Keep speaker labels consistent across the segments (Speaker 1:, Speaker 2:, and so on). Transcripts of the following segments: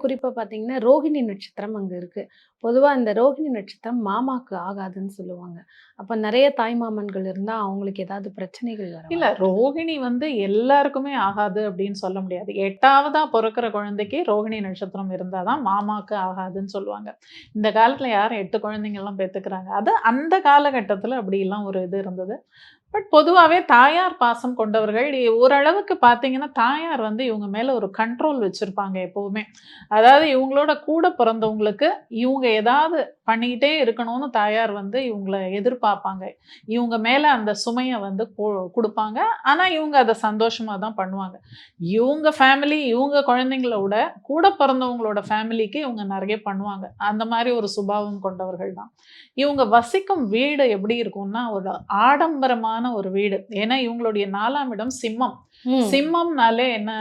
Speaker 1: குறிப்பா பார்த்தீங்கன்னா, ரோகிணி நட்சத்திரம் அங்க இருக்கு. பொதுவா இந்த ரோகிணி நட்சத்திரம் மாமாக்கு ஆகாதுன்னு சொல்லுவாங்க. அப்ப நெறைய தாய்மாமன்கள் இருந்தா அவங்களுக்கு ஏதாவது பிரச்சனைகள் வர
Speaker 2: இல்ல ரோகிணி வந்து எல்லாருக்குமே ஆகாது அப்படின்னு சொல்ல முடியாது. 8வதா பொறக்கிற குழந்தைக்கு ரோகிணி நட்சத்திரம் இருந்தா தான் மாமாக்கு ஆகாதுன்னு சொல்லுவாங்க. இந்த காலத்துல யாரும் 8 குழந்தைங்கலாம் பெத்துக்கிறாங்க. அது அந்த காலகட்டத்துல அப்படிலாம் ஒரு இது இருந்தது. பட் பொதுவாகவே தாயார் பாசம் கொண்டவர்கள் ஓரளவுக்கு பார்த்தீங்கன்னா, தாயார் வந்து இவங்க மேலே ஒரு கண்ட்ரோல் வச்சுருப்பாங்க எப்போவுமே. அதாவது இவங்களோட கூட பிறந்தவங்களுக்கு இவங்க ஏதாவது பண்ணிக்கிட்டே இருக்கணும்னு தாயார் வந்து இவங்கள எதிர்பார்ப்பாங்க. இவங்க மேல அந்த சுமைய வந்து குடுப்பாங்க. ஆனா இவங்க அத சந்தோஷமா தான் பண்ணுவாங்க. இவங்க ஃபேமிலி, இவங்க குழந்தைங்கள விட கூட பிறந்தவங்களோட ஃபேமிலிக்கு இவங்க நெறைய பண்ணுவாங்க. அந்த மாரி ஒரு சுபாவம் கொண்டவர்கள் தான். இவங்க வசிக்கும் வீடு எப்படி இருக்கும்னா, ஒரு ஆடம்பரமான ஒரு வீடு. ஏன்னா இவங்களுடைய 4ஆம் இடம் சிம்மம். சிம்மம்னாலே என்ன?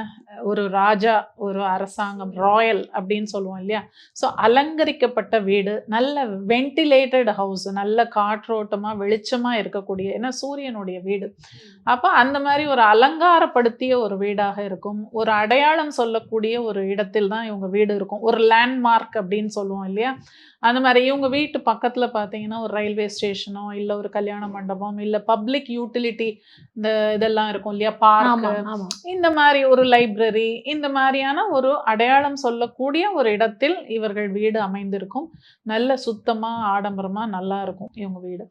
Speaker 2: ஒரு ராஜா, ஒரு அரசாங்கம், ராயல் அப்படின்னு சொல்லுவோம் இல்லையா? ஸோ அலங்கரிக்கப்பட்ட வீடு, நல்ல வென்டிலேட்டட் ஹவுஸ், நல்ல காற்றோட்டமா, வெளிச்சமா இருக்கக்கூடிய ஏன்னா சூரியனுடைய வீடு. அப்ப அந்த மாரி ஒரு அலங்காரப்படுத்திய ஒரு வீடாக இருக்கும். ஒரு அடையாளம் சொல்லக்கூடிய ஒரு இடத்தில் தான் இவங்க வீடு இருக்கும். ஒரு லேண்ட்மார்க் அப்படின்னு சொல்லுவோம் இல்லையா? அந்த மாரி இவங்க வீட்டு பக்கத்துல பார்த்தீங்கன்னா, ஒரு ரயில்வே ஸ்டேஷனோ, இல்ல ஒரு கல்யாண மண்டபம், இல்ல பப்ளிக் யூட்டிலிட்டி இந்த இதெல்லாம் இருக்கும் இல்லையா? பார்க். இந்த மாரி ஒரு லைப்ரரி இந்த மாதிரியான ஒரு அடையாளம் சொல்லக்கூடிய ஒரு இடத்தில் இவர்கள் வீடு அமைந்திருக்கும். நல்ல சுத்தமாக ஆடம்பரமாக நல்லா இருக்கும் இவங்க வீடு.